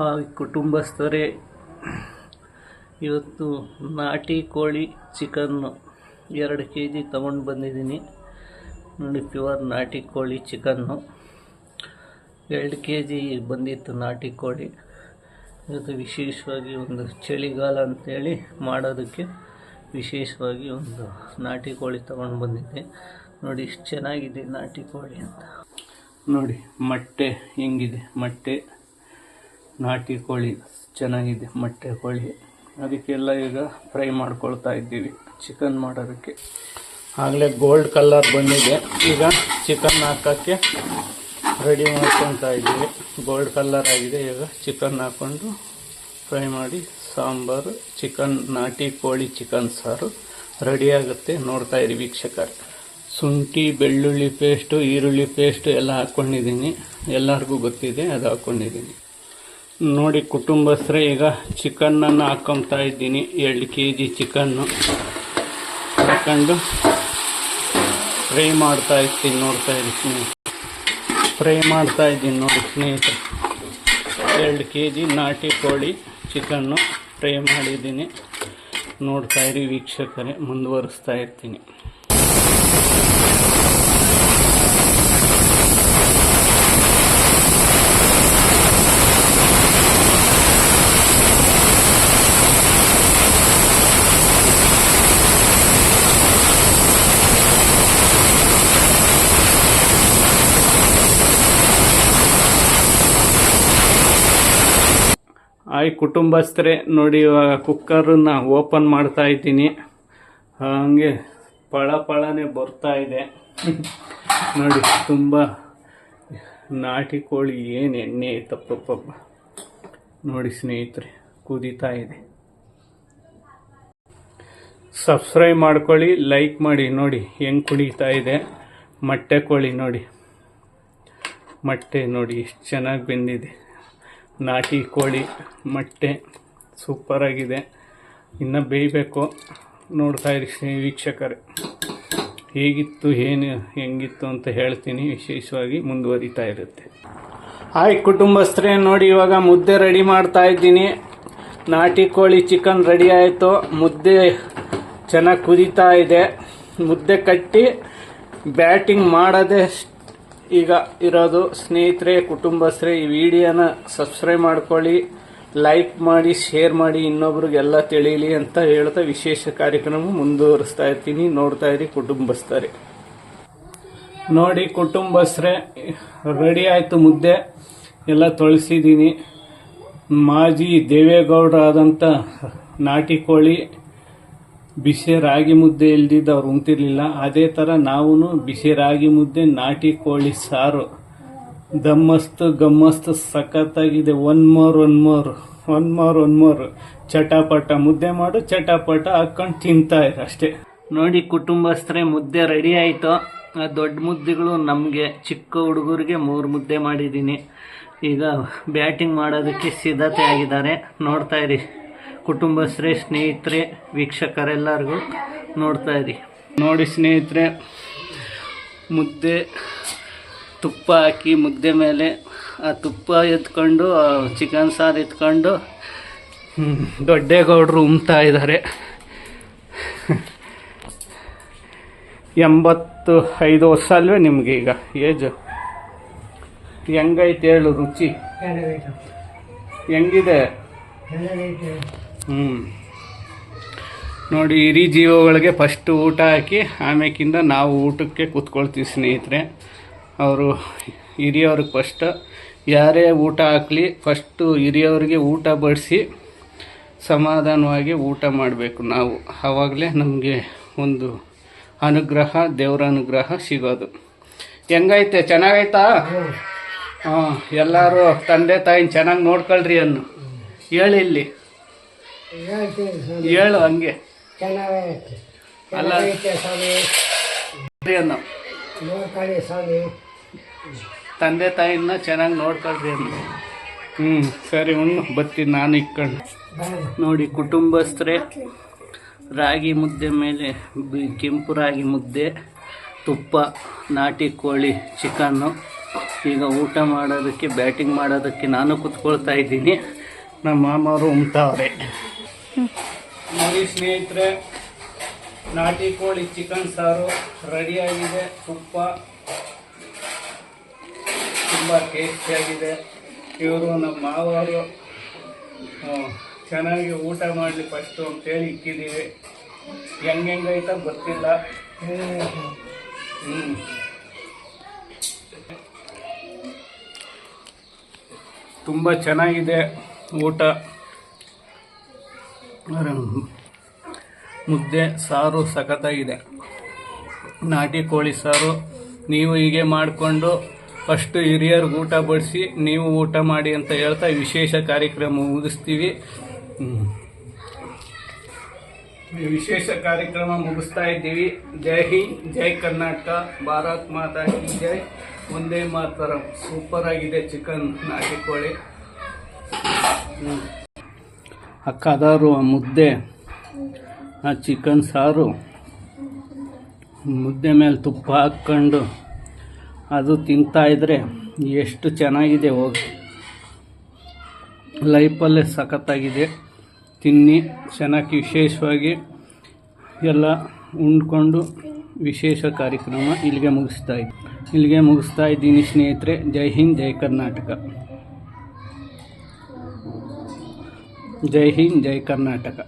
Hi ಕುಟುಂಬಸ್ಥರೇ, ಇವತ್ತು ನಾಟಿ ಕೋಳಿ ಚಿಕನ್ನು ಎರಡು ಕೆ ಜಿ ತಗೊಂಡು ಬಂದಿದ್ದೀನಿ. ನೋಡಿ ಪ್ಯೂರ್ ನಾಟಿ ಕೋಳಿ ಚಿಕನ್ನು. ಎರಡು ಕೆ ಜಿ ಬಂದಿತ್ತು ನಾಟಿ ಕೋಳಿ. ಇವತ್ತು ವಿಶೇಷವಾಗಿ ಒಂದು ಚಳಿಗಾಲ ಅಂತೇಳಿ ಮಾಡೋದಕ್ಕೆ ವಿಶೇಷವಾಗಿ ಒಂದು ನಾಟಿ ಕೋಳಿ ತೊಗೊಂಡು ಬಂದಿದ್ದೆ. ನೋಡಿ ಇಷ್ಟು ಚೆನ್ನಾಗಿದೆ ನಾಟಿ ಕೋಳಿ ಅಂತ. ನೋಡಿ, ಮೊಟ್ಟೆ ಹೆಂಗಿದೆ? ಮೊಟ್ಟೆ ನಾಟಿ ಕೋಳಿ ಚೆನ್ನಾಗಿದೆ, ಮೊಟ್ಟೆ ಕೋಳಿ. ಅದಕ್ಕೆಲ್ಲ ಈಗ ಫ್ರೈ ಮಾಡ್ಕೊಳ್ತಾ ಇದ್ದೀವಿ. ಚಿಕನ್ ಮಾಡೋದಕ್ಕೆ. ಆಗಲೇ ಗೋಲ್ಡ್ ಕಲರ್ ಬಂದಿದೆ. ಈಗ ಚಿಕನ್ ಹಾಕೋಕ್ಕೆ ರೆಡಿ ಮಾಡ್ಕೊತಾ ಇದ್ದೀವಿ. ಗೋಲ್ಡ್ ಕಲರ್ ಆಗಿದೆ. ಈಗ ಚಿಕನ್ ಹಾಕ್ಕೊಂಡು ಫ್ರೈ ಮಾಡಿ, ಸಾಂಬಾರು, ಚಿಕನ್, ನಾಟಿ ಕೋಳಿ ಚಿಕನ್ ಸಾರು ರೆಡಿ ಆಗುತ್ತೆ. ನೋಡ್ತಾ ಇರಿ ವೀಕ್ಷಕರು. ಶುಂಠಿ, ಬೆಳ್ಳುಳ್ಳಿ ಪೇಸ್ಟು ಈರುಳ್ಳಿ ಪೇಸ್ಟು ಎಲ್ಲ ಹಾಕ್ಕೊಂಡಿದ್ದೀನಿ ಎಲ್ಲರಿಗೂ ಗೊತ್ತಿದೆ, ಅದು ಹಾಕ್ಕೊಂಡಿದ್ದೀನಿ ನೋಡಿ ಕುಟುಂಬಸ್ಥರೇ, ಈಗ ಚಿಕನ್ನನ್ನು ಹಾಕ್ಕೊತಾ ಇದ್ದೀನಿ. ಎರಡು ಕೆ ಜಿ ಚಿಕನ್ನು ಹಾಕೊಂಡು ಫ್ರೈ ಮಾಡ್ತಾ ಇರ್ತೀನಿ ನೋಡ್ತಾ ಇರಿ ಫ್ರೈ ಮಾಡ್ತಾ ಇದ್ದೀನಿ ನೋಡಿ ಸ್ನೇಹಿತರೆ. ಎರಡು ಕೆ ಜಿ ನಾಟಿ ಕೋಳಿ ಚಿಕನ್ನು ಫ್ರೈ ಮಾಡಿದ್ದೀನಿ. ನೋಡ್ತಾ ಇರಿ ವೀಕ್ಷಕರೇ, ಮುಂದುವರಿಸ್ತಾ ಇರ್ತೀನಿ. ಆಯ್ ಕುಟುಂಬಸ್ಥರೇ, ನೋಡಿ ಇವಾಗ ಕುಕ್ಕರನ್ನ ಓಪನ್ ಮಾಡ್ತಾ ಇದ್ದೀನಿ. ಹಾಗೆ ಪಳ ಪಳನೆ ಬರ್ತಾ ಇದೆ. ನೋಡಿ, ತುಂಬ ನಾಟಿ ಕೋಳಿ, ಏನು ಎಣ್ಣೆ, ತಪ್ಪಪ್ಪ. ನೋಡಿ ಸ್ನೇಹಿತರೆ, ಕುದೀತಾ ಇದೆ. ಸಬ್ಸ್ಕ್ರೈಬ್ ಮಾಡ್ಕೊಳ್ಳಿ ಲೈಕ್ ಮಾಡಿ. ನೋಡಿ, ಹೆಂಗೆ ಕುಡಿತಾ ಇದೆ. ಮೊಟ್ಟೆ ಕೋಳಿ ನೋಡಿ. ಮೊಟ್ಟೆ ನೋಡಿ, ಎಷ್ಟು ಚೆನ್ನಾಗಿ ಬೆಂದಿದೆ. ನಾಟಿ ಕೋಳಿ, ಮೊಟ್ಟೆ ಸೂಪರಾಗಿದೆ ಇನ್ನು ಬೇಯಬೇಕು. ನೋಡ್ತಾ ಇರಿ ವೀಕ್ಷಕರೇ. ಹೇಗಿತ್ತು, ಏನು, ಹೆಂಗಿತ್ತು ಅಂತ ಹೇಳ್ತೀನಿ. ವಿಶೇಷವಾಗಿ ಮುಂದುವರಿತಾ ಇರುತ್ತೆ. ಹಾಯ್, ಕುಟುಂಬಸ್ಥರೇ, ನೋಡಿ ಇವಾಗ ಮುದ್ದೆ ರೆಡಿ ಮಾಡ್ತಾ ಇದ್ದೀನಿ. ನಾಟಿ ಕೋಳಿ ಚಿಕನ್ ರೆಡಿ ಆಯಿತು. ಮುದ್ದೆ ಚೆನ್ನಾಗಿ ಕುದೀತಾ ಇದೆ. ಮುದ್ದೆ ಕಟ್ಟಿ ಬ್ಯಾಟಿಂಗ್ ಮಾಡೋದೇ ಈಗ ಇರೋದು ಸ್ನೇಹಿತರೆ, ಕುಟುಂಬಸ್ಥರೇ, ಈ ವಿಡಿಯೋನ ಸಬ್ಸ್ಕ್ರೈಬ್ ಮಾಡ್ಕೊಳ್ಳಿ ಲೈಕ್ ಮಾಡಿ ಶೇರ್ ಮಾಡಿ, ಇನ್ನೊಬ್ರಿಗೆಲ್ಲ ತಿಳಿಯಲಿ ಅಂತ ಹೇಳ್ತಾ ವಿಶೇಷ ಕಾರ್ಯಕ್ರಮ ಮುಂದುವರಿಸ್ತಾ ಇರ್ತೀನಿ. ನೋಡ್ತಾ ಇರಿ ಕುಟುಂಬಸ್ಥರೇ. ನೋಡಿ ಕುಟುಂಬಸ್ರೆ ರೆಡಿ ಆಯಿತು ಮುದ್ದೆ. ಎಲ್ಲ ತೊಳಸಿದ್ದೀನಿ. ಮಾಜಿ ದೇವೇಗೌಡರಾದಂಥ ನಾಟಿ ಕೋಳಿ ಬಿಸಿ ರಾಗಿ ಮುದ್ದೆ ಇಲ್ದಿದ್ದು ಅವ್ರು ಉಣ್ತಿರ್ಲಿಲ್ಲ. ಅದೇ ಥರ ನಾವು ಬಿಸಿ ರಾಗಿ ಮುದ್ದೆ, ನಾಟಿ ಕೋಳಿ ಸಾರು. ದಮ್ಮಸ್ತು, ಗಮ್ಮಸ್ತು, ಸಖತ್ತಾಗಿದೆ. One more one more one more one more. ಚಟಾಪಟ ಮುದ್ದೆ ಮಾಡು, ಚಟಾಪಟ ಹಾಕ್ಕೊಂಡು ತಿಂತಾ ಅಷ್ಟೇ. ನೋಡಿ ಕುಟುಂಬಸ್ಥರೇ, ಮುದ್ದೆ ರೆಡಿ ಆಯಿತು. ದೊಡ್ಡ ಮುದ್ದೆಗಳು ನಮಗೆ, ಚಿಕ್ಕ ಹುಡುಗರಿಗೆ ಮೂರು ಮುದ್ದೆ ಮಾಡಿದ್ದೀನಿ. ಈಗ ಬ್ಯಾಟಿಂಗ್ ಮಾಡೋದಕ್ಕೆ ಸಿದ್ಧತೆ ಆಗಿದ್ದಾರೆ. ನೋಡ್ತಾ ಕುಟುಂಬಸ್ಥರೇ ಸ್ನೇಹಿತರೆ ವೀಕ್ಷಕರೆಲ್ಲರಿಗೂ ನೋಡ್ತಾ ಇರಿ. ನೋಡಿ ಸ್ನೇಹಿತರೆ ಮುದ್ದೆ ತುಪ್ಪ ಹಾಕಿ ಮುದ್ದೆ ಮೇಲೆ ಆ ತುಪ್ಪ ಎತ್ಕೊಂಡು ಚಿಕನ್ ಸಾರು ಎತ್ಕೊಂಡು ದೊಡ್ಡೇಗೌಡರು ಉಮ್ತಾ ಇದ್ದಾರೆ. ಎಂಬತ್ತು ಐದು ವರ್ಷ ಅಲ್ವೇ ನಿಮಗೆ ಈಗ ಏಜು? ಹೆಂಗೈತೆ ಹೇಳು ರುಚಿ? ಹೆಂಗಿದೆ? ಹ್ಞೂ ನೋಡಿ ಹಿರಿ ಜೀವಗಳಿಗೆ ಫಸ್ಟ್ ಊಟ ಹಾಕಿ ಆಮೇಕಿಂದ ನಾವು ಊಟಕ್ಕೆ ಕೂತ್ಕೊಳ್ತೀವಿ ಸ್ನೇಹಿತರೆ. ಅವರು ಹಿರಿಯವ್ರಿಗೆ ಫಸ್ಟ್ ಯಾರೇ ಊಟ ಹಾಕಲಿ ಫಸ್ಟು ಹಿರಿಯವ್ರಿಗೆ ಊಟ ಬಡಿಸಿ ಸಮಾಧಾನವಾಗಿ ಊಟ ಮಾಡಬೇಕು ನಾವು. ಆವಾಗಲೇ ನಮಗೆ ಒಂದು ಅನುಗ್ರಹ ದೇವರ ಅನುಗ್ರಹ ಸಿಗೋದು. ಹೆಂಗೈತೆ ಚೆನ್ನಾಗೈತಾ ಹಾಂ ಎಲ್ಲರೂ ತಂದೆ ತಾಯಿನ ಚೆನ್ನಾಗಿ ನೋಡ್ಕೊಳ್ರಿ ಅನ್ನು. ಹೇಳಿ ಇಲ್ಲಿ. ಹೇಳು ಹಂಗೆ. ಚೆನ್ನಾಗೈತೆ ಅಲ್ಲ. ಚೆನ್ನಾಗೈತೆ ಸ್ವಾಮಿ. ರೀ ಅನ್ನು ನೋಡ್ಕೊಳ್ಳಿ ಸ್ವಾಮಿ. ತಂದೆ ತಾಯಿನ ಚೆನ್ನಾಗಿ ನೋಡ್ಕೊಳ್ರಿ ಅಂದ್ರೆ ಹ್ಞೂ ಸರಿ ಉಣ್ಣು. ಬತ್ತೀನಿ ನಾನು ಇಕ್ಕೊಂಡು ನೋಡಿ ಕುಟುಂಬಸ್ಥರೇ ರಾಗಿ ಮುದ್ದೆ ಮೇಲೆ ಕೆಂಪು ರಾಗಿ ಮುದ್ದೆ ತುಪ್ಪ ನಾಟಿ ಕೋಳಿ ಚಿಕನ್ನು. ಈಗ ಊಟ ಮಾಡೋದಕ್ಕೆ ಬ್ಯಾಟಿಂಗ್ ಮಾಡೋದಕ್ಕೆ ನಾನು ಕುತ್ಕೊಳ್ತಾ ಇದ್ದೀನಿ. ನಮ್ಮ ಮಾಮವರು ಉಮ್ತಾವ್ರೆ ನೋಡಿ ಸ್ನೇಹಿತರೆ, ನಾಟಿ ಕೋಳಿ ಚಿಕನ್ ಸಾರು ರೆಡಿಯಾಗಿದೆ ತುಪ್ಪ ತುಂಬ ಟೇಸ್ಟಿಯಾಗಿದೆ ಇವರು ನಮ್ಮ ಮಾವರು ಚೆನ್ನಾಗಿ ಊಟ ಮಾಡಲಿ ಫಸ್ಟು ಅಂತೇಳಿ ಇಕ್ಕಿದ್ದೀವಿ. ಹೆಂಗೆ ಹೆಂಗೈತ ಗೊತ್ತಿಲ್ಲ. ಹ್ಞೂ ತುಂಬ ಚೆನ್ನಾಗಿದೆ ಊಟ. ಮುದ್ದೆ ಸಾರು ಸಖತ್ತಾಗಿದೆ. ನಾಟಿ ಕೋಳಿ ಸಾರು ನೀವು ಹೀಗೆ ಮಾಡಿಕೊಂಡು ಫಸ್ಟು ಹಿರಿಯರ್ಗೆ ಊಟ ಬಡಿಸಿ ನೀವು ಊಟ ಮಾಡಿ ಅಂತ ಹೇಳ್ತಾ ವಿಶೇಷ ಕಾರ್ಯಕ್ರಮ ಮುಗಿಸ್ತೀವಿ. ವಿಶೇಷ ಕಾರ್ಯಕ್ರಮ ಮುಗಿಸ್ತಾ ಇದ್ದೀವಿ. ಜೈ ಹಿಂದ್, ಜೈ ಕರ್ನಾಟಕ, ಭಾರತ್ ಮಾತಾ ಕಿ ಜೈ. ಒಂದೇ ಮಾತರಂ. ಸೂಪರ್ ಆಗಿದೆ ಚಿಕನ್ ನಾಟಿ ಕೋಳಿ. ಅಕ್ಕದಾರು, ಆ ಮುದ್ದೆ, ಆ ಚಿಕನ್ ಸಾರು, ಮುದ್ದೆ ಮೇಲೆ ತುಪ್ಪ ಹಾಕ್ಕೊಂಡು ಅದು ತಿಂತಾ ಇದ್ರೆ ಎಷ್ಟು ಚೆನ್ನಾಗಿದೆ ಹೋಗಿ. ಲೈಫಲ್ಲೇ ಸಖತ್ತಾಗಿದೆ. ತಿನ್ನಿ, ಚೆನ್ನಾಗಿ ವಿಶೇಷವಾಗಿ ಎಲ್ಲ ಉಂಡ್ಕೊಂಡು ವಿಶೇಷ ಕಾರ್ಯಕ್ರಮ ಇಲ್ಲಿಗೆ ಮುಗಿಸ್ತಾ ಇದ್ದೀನಿ ಇಲ್ಲಿಗೆ ಮುಗಿಸ್ತಾ ಇದ್ದೀನಿ ಸ್ನೇಹಿತರೆ. ಜೈ ಹಿಂದ್, ಜೈ ಕರ್ನಾಟಕ. ಜೈ ಹಿಂದ್ ಜೈ ಕರ್ನಾಟಕ